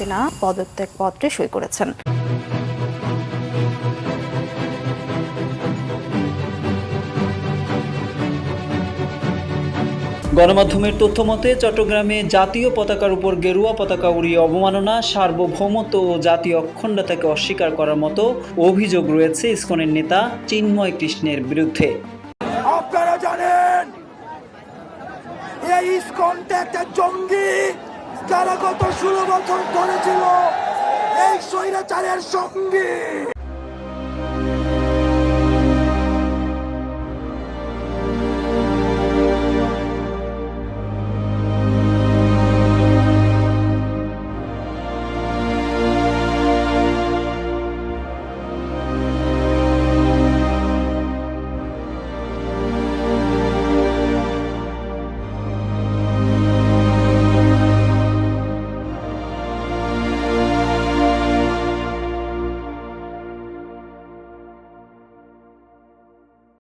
হাসিনা পদত্যাগ পত্রে সই করেছেন। গণমাধ্যমের তথ্য মতে চট্টগ্রামে জাতীয় পতাকার উপর গেরুয়া পতাকা উড়িয়ে অবমাননা সার্বভৌমত্ব ও জাতীয় অখণ্ডতাকে অস্বীকার করার মতো অভিযোগ রয়েছে ইসকনের নেতা চিন্ময় কৃষ্ণের বিরুদ্ধে। আপনারা জানেন এই ইস্কনটা একটা জঙ্গি। যারা গত ষোলো বছর ধরে ছিল এই স্বৈরাচারের সঙ্গে।